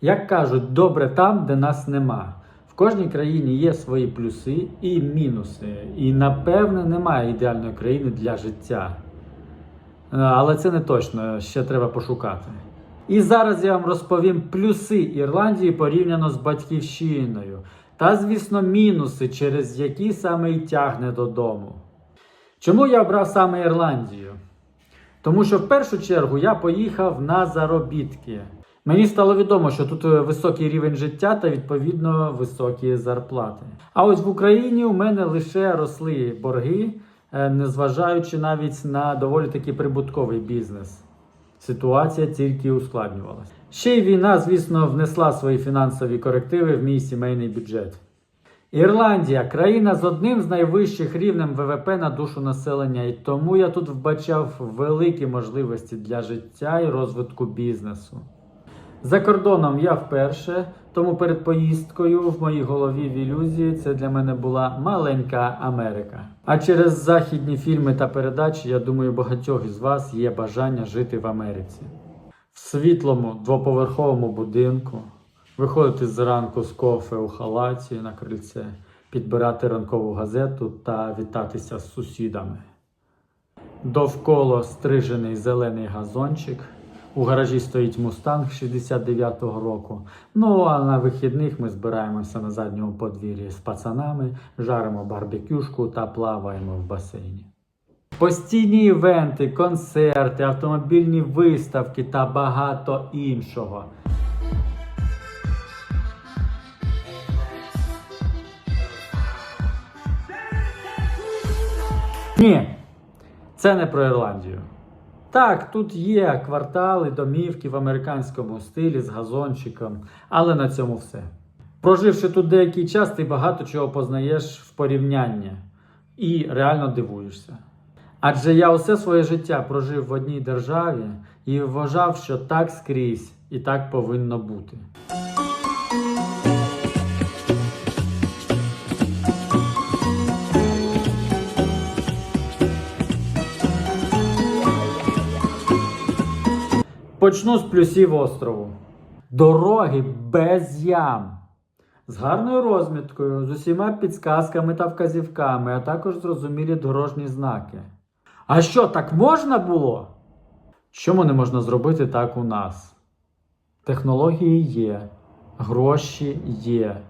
Як кажуть, добре там, де нас нема. В кожній країні є свої плюси і мінуси. І напевне немає ідеальної країни для життя. Е, Але це не точно, ще треба пошукати. І зараз я вам розповім плюси Ірландії порівняно з батьківщиною. Та, звісно, мінуси, через які саме й тягне додому. Чому я обрав саме Ірландію? Тому що в першу чергу я поїхав на заробітки. Мені стало відомо, що тут е, високий рівень життя та відповідно високі зарплати. А ось в Україні у мене лише росли борги, е, незважаючи навіть на доволі таки прибутковий бізнес. Ситуація тільки ускладнювалася. Ще й війна, звісно, внесла свої фінансові корективи в мій сімейний бюджет. Ірландія країна з одним з найвищих рівнем ВВП на душу населення, і тому я тут вбачав великі можливості для життя і розвитку бізнесу. За кордоном я вперше, тому перед поїздкою в моїй голові в ілюзії це для мене була маленька Америка. А через західні фільми та передачі, я думаю, багатьох із вас є бажання жити в Америці. В світлому двоповерховому будинку, виходити зранку з кофе у халаті на крильце, підбирати ранкову газету та вітатися з сусідами. Довкола стрижений зелений газончик. У гаражі стоїть мустанг 69-го року. Ну а на вихідних ми збираємося на задньому подвір'ї з пацанами, жаримо барбекюшку та плаваємо в басейні. Постійні івенти, концерти, автомобільні виставки та багато іншого. Ні, це не про Ірландію. Так, тут є квартали, домівки в американському стилі з газончиком, але на цьому все. Проживши тут деякий час, ти багато чого познаєш в порівнянні і реально дивуєшся. Адже я усе своє життя прожив в одній державі і вважав, що так скрізь і так повинно бути. Почну з плюсів острову. Дороги без ям. З гарною розміткою, з усіма підсказками та вказівками, а також зрозумілі дорожні знаки. А що, так можна було? Чому не можна зробити так у нас? Технології є, гроші є.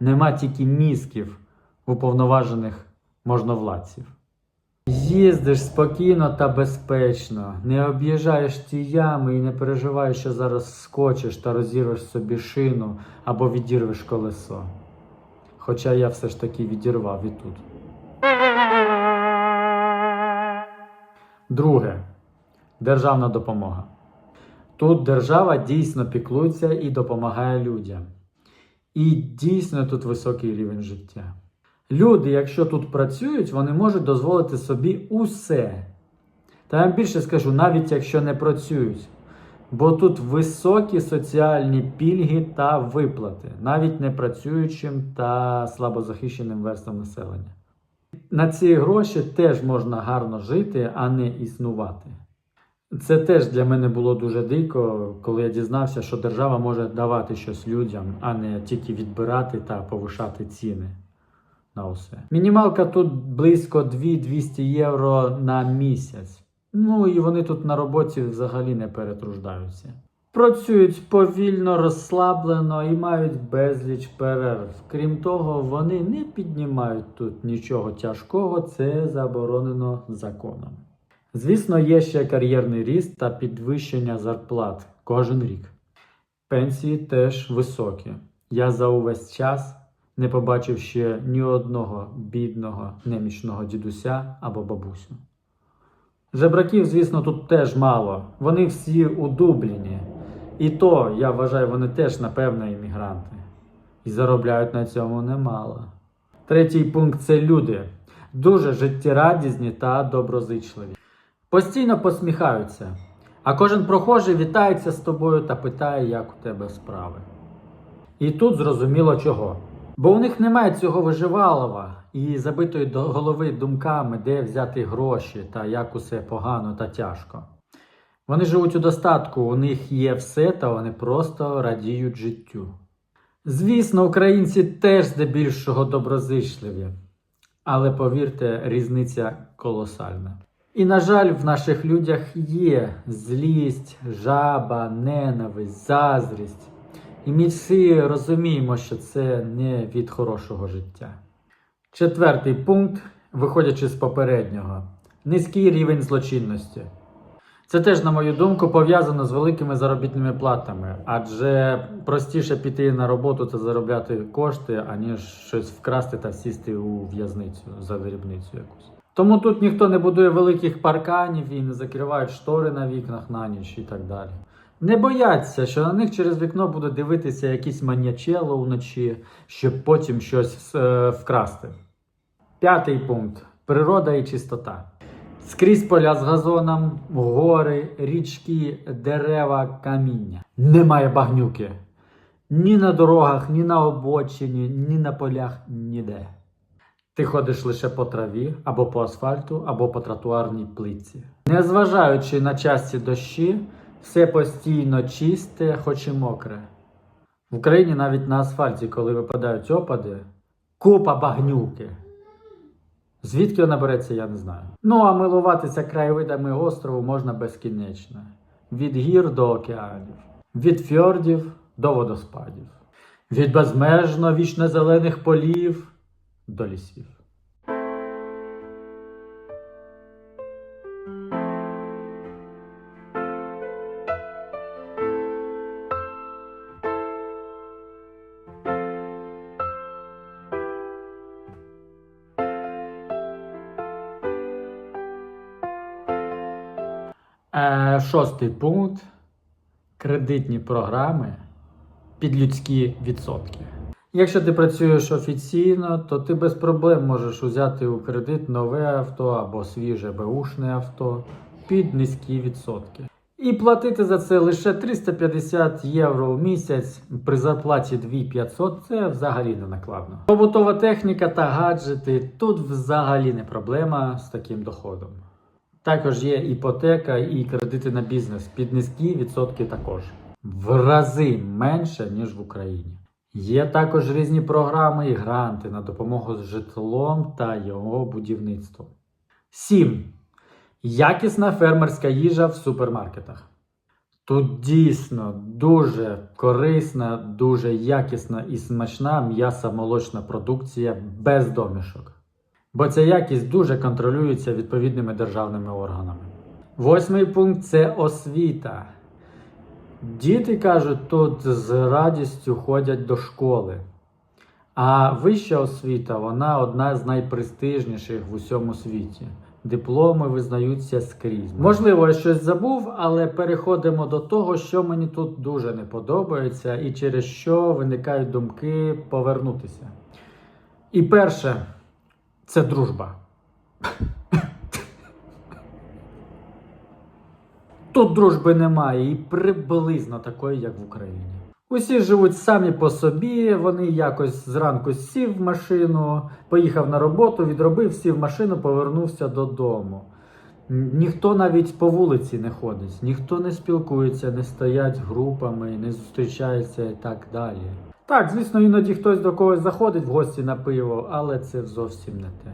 Нема тільки мізків уповноважених можновладців. Їздиш спокійно та безпечно, не об'їжджаєш ті ями і не переживаєш, що зараз скочиш та розірвеш собі шину або відірвеш колесо. Хоча я все ж таки відірвав і тут. Друге. Державна допомога. Тут держава дійсно піклується і допомагає людям. І дійсно тут високий рівень життя. Люди, якщо тут працюють, вони можуть дозволити собі усе. Та я більше скажу, навіть якщо не працюють. Бо тут високі соціальні пільги та виплати, навіть не працюючим та слабозахищеним верствам населення. На ці гроші теж можна гарно жити, а не існувати. Це теж для мене було дуже дико, коли я дізнався, що держава може давати щось людям, а не тільки відбирати та повишати ціни на усе. Мінімалка тут близько 2-200 євро на місяць. Ну і вони тут на роботі взагалі не перетруждаються. Працюють повільно, розслаблено і мають безліч перерв. Крім того, вони не піднімають тут нічого тяжкого, це заборонено законом. Звісно, є ще кар'єрний ріст та підвищення зарплат кожен рік. Пенсії теж високі. Я за увесь час не побачив ще ні одного бідного немічного дідуся або бабусю. Жебраків, звісно, тут теж мало. Вони всі у Дубліні. І то, я вважаю, вони теж, напевно, іммігранти. І заробляють на цьому немало. Третій пункт це люди. Дуже життєрадісні та доброзичливі. Постійно посміхаються. А кожен прохожий вітається з тобою та питає, як у тебе справи. І тут зрозуміло чого. Бо у них немає цього виживалова і забитої до голови думками, де взяти гроші та як усе погано та тяжко. Вони живуть у достатку, у них є все, та вони просто радіють життю. Звісно, українці теж здебільшого доброзичливі, але повірте, різниця колосальна. І, на жаль, в наших людях є злість, жаба, ненависть, заздрість. І ми всі розуміємо, що це не від хорошого життя. Четвертий пункт, виходячи з попереднього, низький рівень злочинності. Це теж, на мою думку, пов'язано з великими заробітними платами, адже простіше піти на роботу та заробляти кошти, аніж щось вкрасти та сісти у в'язницю за дрібницю якусь. Тому тут ніхто не будує великих парканів і не закривають штори на вікнах на ніч і так далі. Не бояться, що на них через вікно буде дивитися якийсь маньячело вночі, щоб потім щось е, вкрасти. П'ятий пункт природа і чистота. Скрізь поля з газоном, гори, річки, дерева, каміння. Немає багнюки. Ні на дорогах, ні на обочині, ні на полях, ніде. Ти ходиш лише по траві, або по асфальту, або по тротуарній плитці. Незважаючи на часті дощі, все постійно чисте, хоч і мокре. В Україні навіть на асфальті, коли випадають опади, купа багнюки. Звідки вона береться, я не знаю. Ну а милуватися краєвидами острову можна безкінечно. Від гір до океанів, від фьордів до водоспадів, від безмежно вічно зелених полів до лісів. Е, шостий пункт. Кредитні програми під людські відсотки. Якщо ти працюєш офіційно, то ти без проблем можеш взяти у кредит нове авто або свіже беушне авто під низькі відсотки. І платити за це лише 350 євро в місяць при зарплаті 2500 це взагалі не накладно. Побутова техніка та гаджети тут взагалі не проблема з таким доходом. Також є іпотека і кредити на бізнес під низькі відсотки також. В рази менше, ніж в Україні. Є також різні програми і гранти на допомогу з житлом та його будівництвом. 7. Якісна фермерська їжа в супермаркетах. Тут дійсно дуже корисна, дуже якісна і смачна м'ясо-молочна продукція без домішок. Бо ця якість дуже контролюється відповідними державними органами. Восьмий пункт це освіта. Діти кажуть, тут з радістю ходять до школи. А вища освіта вона одна з найпрестижніших в усьому світі. Дипломи визнаються скрізь. Можливо, я щось забув, але переходимо до того, що мені тут дуже не подобається, і через що виникають думки повернутися. І перше це дружба. Тут дружби немає і приблизно такої, як в Україні. Усі живуть самі по собі, вони якось зранку сів в машину, поїхав на роботу, відробив, сів в машину, повернувся додому. Ніхто навіть по вулиці не ходить, ніхто не спілкується, не стоять групами, не зустрічається і так далі. Так, звісно, іноді хтось до когось заходить в гості на пиво, але це зовсім не те.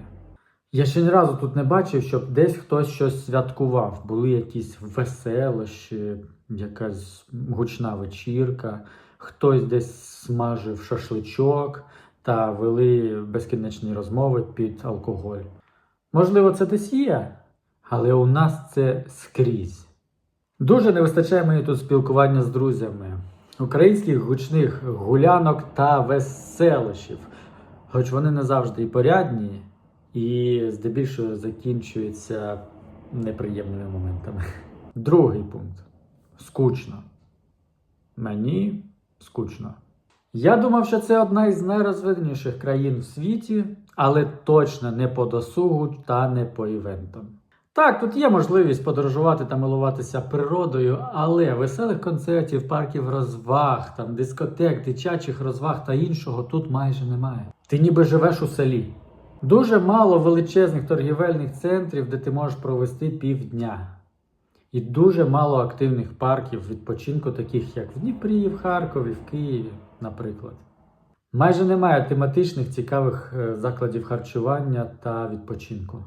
Я ще ні разу тут не бачив, щоб десь хтось щось святкував. Були якісь веселощі, якась гучна вечірка, хтось десь смажив шашличок та вели безкінечні розмови під алкоголь. Можливо, це десь є, але у нас це скрізь. Дуже не вистачає мені тут спілкування з друзями, українських гучних гулянок та веселощів, хоч вони не завжди і порядні, і здебільшого закінчуються неприємними моментами. Другий пункт скучно. Мені скучно. Я думав, що це одна із найрозвиненіших країн в світі, але точно не по досугу та не по івентам. Так, тут є можливість подорожувати та милуватися природою, але веселих концертів, парків розваг, там дискотек, дитячих розваг та іншого тут майже немає. Ти ніби живеш у селі. Дуже мало величезних торгівельних центрів, де ти можеш провести півдня. І дуже мало активних парків відпочинку, таких як в Дніпрі, в Харкові, в Києві, наприклад. Майже немає тематичних цікавих е, закладів харчування та відпочинку.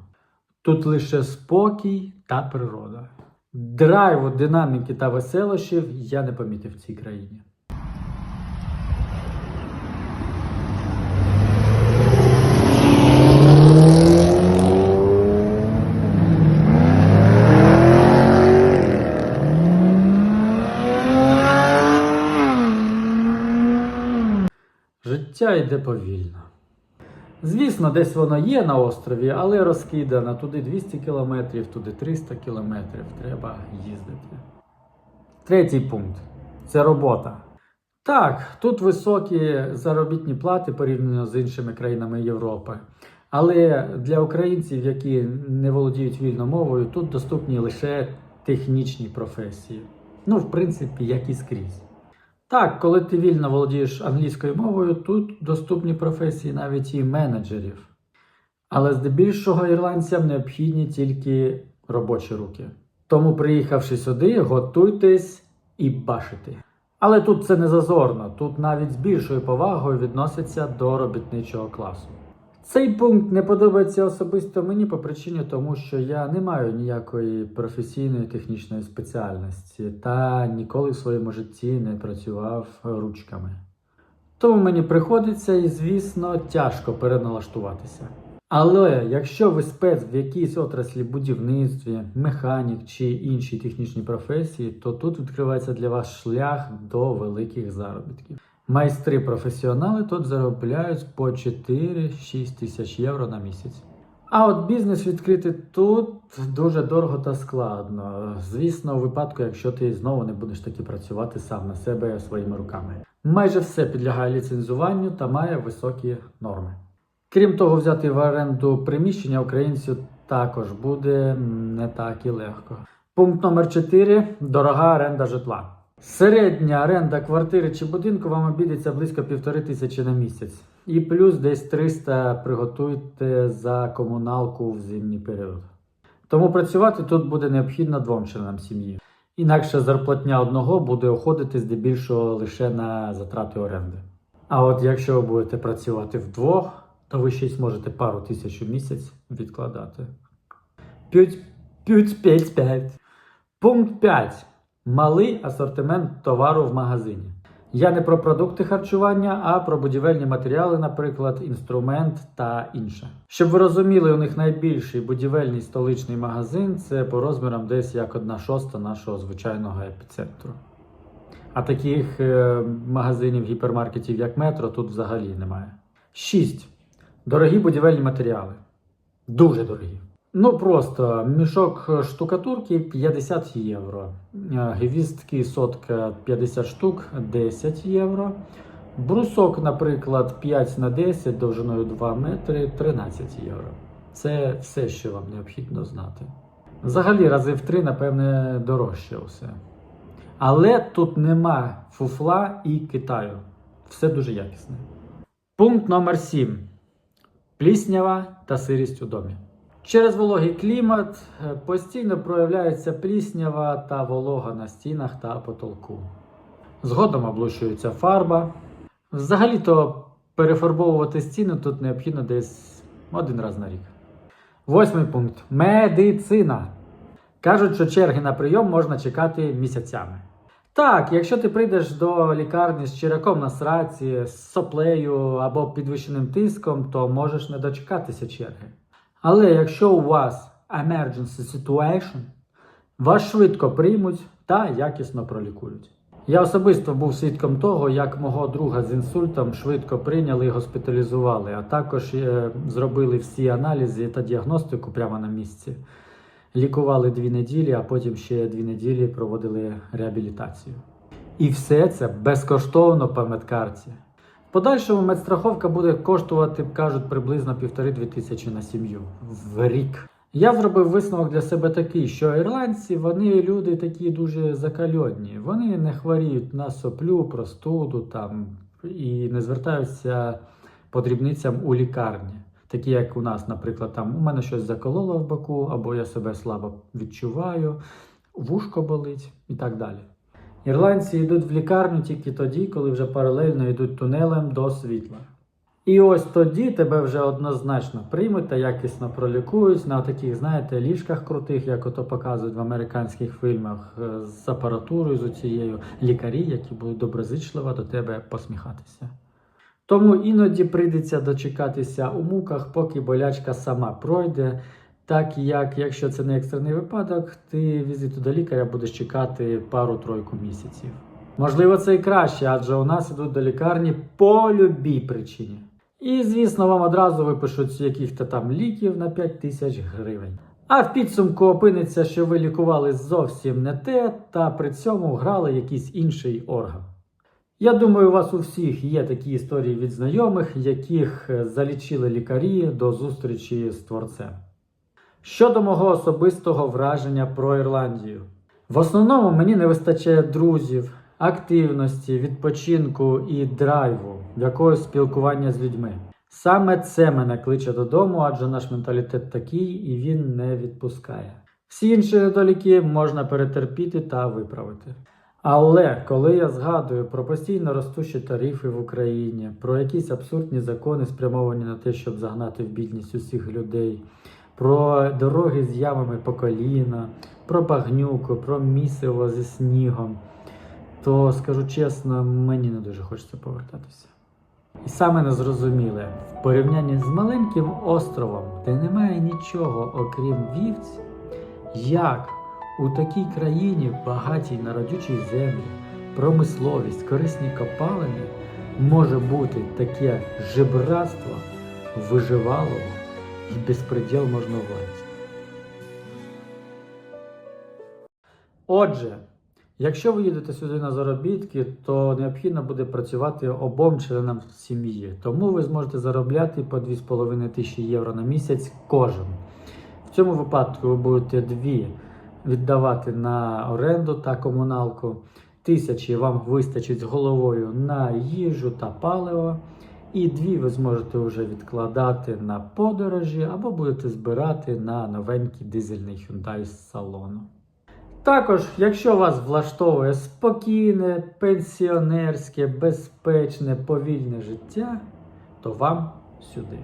Тут лише спокій та природа. Драйву, динаміки та веселощів я не помітив в цій країні. Життя йде повільно. Звісно, десь воно є на острові, але розкидано туди 200 кілометрів, туди 300 кілометрів. Треба їздити. Третій пункт це робота. Так, тут високі заробітні плати порівняно з іншими країнами Європи. Але для українців, які не володіють вільною мовою, тут доступні лише технічні професії. Ну, в принципі, як і скрізь. Так, коли ти вільно володієш англійською мовою, тут доступні професії навіть і менеджерів. Але здебільшого ірландцям необхідні тільки робочі руки. Тому, приїхавши сюди, готуйтесь і бачити. Але тут це не зазорно, тут навіть з більшою повагою відносяться до робітничого класу. Цей пункт не подобається особисто мені по причині тому, що я не маю ніякої професійної технічної спеціальності та ніколи в своєму житті не працював ручками. Тому мені приходиться і, звісно, тяжко переналаштуватися. Але якщо ви спец в якійсь отраслі будівництві, механік чи іншій технічній професії, то тут відкривається для вас шлях до великих заробітків. Майстри професіонали тут заробляють по 4-6 тисяч євро на місяць. А от бізнес відкрити тут дуже дорого та складно. Звісно, у випадку, якщо ти знову не будеш таки працювати сам на себе своїми руками. Майже все підлягає ліцензуванню та має високі норми. Крім того, взяти в оренду приміщення українцю також буде не так і легко. Пункт номер 4 дорога оренда житла. Середня оренда квартири чи будинку вам обійдеться близько півтори тисячі на місяць. І плюс десь 300 приготуйте за комуналку в зимній період. Тому працювати тут буде необхідно двом членам сім'ї. Інакше зарплатня одного буде уходити здебільшого лише на затрати оренди. А от якщо ви будете працювати вдвох, то ви ще й зможете пару тисяч у місяць відкладати. П'ять, п'ять, п'ять, п'ять. Пункт 5. Малий асортимент товару в магазині. Я не про продукти харчування, а про будівельні матеріали, наприклад, інструмент та інше. Щоб ви розуміли, у них найбільший будівельний столичний магазин це по розмірам десь як одна шоста нашого звичайного епіцентру. А таких е, магазинів, гіпермаркетів, як метро, тут взагалі немає. 6. Дорогі будівельні матеріали. Дуже дорогі. Ну просто мішок штукатурки 50 євро. Е, Гвіздки сотка 50 штук 10 євро. Брусок, наприклад, 5 на 10 довжиною 2 метри 13 євро. Це все, що вам необхідно знати. Взагалі, рази в 3, напевне, дорожче усе. Але тут нема фуфла і Китаю. Все дуже якісне. Пункт номер 7. Пліснява та сирість у домі. Через вологий клімат е, постійно проявляється пліснява та волога на стінах та потолку. Згодом облущується фарба. Взагалі-то перефарбовувати стіни тут необхідно десь один раз на рік. Восьмий пункт медицина. Кажуть, що черги на прийом можна чекати місяцями. Так, якщо ти прийдеш до лікарні з черяком на сраці, з соплею або підвищеним тиском, то можеш не дочекатися черги. Але якщо у вас emergency situation, вас швидко приймуть та якісно пролікують. Я особисто був свідком того, як мого друга з інсультом швидко прийняли і госпіталізували, а також е, зробили всі аналізи та діагностику прямо на місці. Лікували дві неділі, а потім ще дві неділі проводили реабілітацію. І все це безкоштовно по медкарті. Подальшому медстраховка буде коштувати, кажуть, приблизно півтори-дві тисячі на сім'ю в рік. Я зробив висновок для себе такий, що ірландці вони люди такі дуже закальонні. Вони не хворіють на соплю, простуду там і не звертаються по дрібницям у лікарні. Такі, як у нас, наприклад, там у мене щось закололо в боку, або я себе слабо відчуваю. вушко болить і так далі. Ірландці йдуть в лікарню тільки тоді, коли вже паралельно йдуть тунелем до світла. І ось тоді тебе вже однозначно приймуть та якісно пролікують на таких, знаєте, ліжках крутих, як ото показують в американських фільмах, е, з апаратурою, з цією лікарі, які будуть доброзичливо до тебе посміхатися. Тому іноді прийдеться дочекатися у муках, поки болячка сама пройде. Так як, якщо це не екстрений випадок, ти візиту до лікаря будеш чекати пару-тройку місяців. Можливо, це і краще, адже у нас ідуть до лікарні по любій причині. І, звісно, вам одразу випишуть яких-то там ліків на 5 тисяч гривень. А в підсумку опиниться, що ви лікували зовсім не те, та при цьому грали якийсь інший орган. Я думаю, у вас у всіх є такі історії від знайомих, яких е, залічили лікарі до зустрічі з творцем. Щодо мого особистого враження про Ірландію, в основному мені не вистачає друзів, активності, відпочинку і драйву, якогось спілкування з людьми. Саме це мене кличе додому, адже наш менталітет такий і він не відпускає. Всі інші недоліки можна перетерпіти та виправити. Але коли я згадую про постійно ростучі тарифи в Україні, про якісь абсурдні закони, спрямовані на те, щоб загнати в бідність усіх людей, про дороги з ямами по коліна, про багнюку, про місиво зі снігом, то скажу чесно, мені не дуже хочеться повертатися. І саме незрозуміле, в порівнянні з маленьким островом, де немає нічого окрім вівць, як у такій країні, багатій на родючій землі, промисловість, корисні копалини, може бути таке жебратство, виживалово і безпреділ можновладців. Отже, якщо ви їдете сюди на заробітки, то необхідно буде працювати обом членам сім'ї. Тому ви зможете заробляти по 2,5 тисячі євро на місяць кожен. В цьому випадку ви будете дві віддавати на оренду та комуналку. Тисячі вам вистачить з головою на їжу та паливо. І дві ви зможете вже відкладати на подорожі або будете збирати на новенький дизельний Hyundai з салону. Також, якщо вас влаштовує спокійне, пенсіонерське, безпечне, повільне життя, то вам сюди.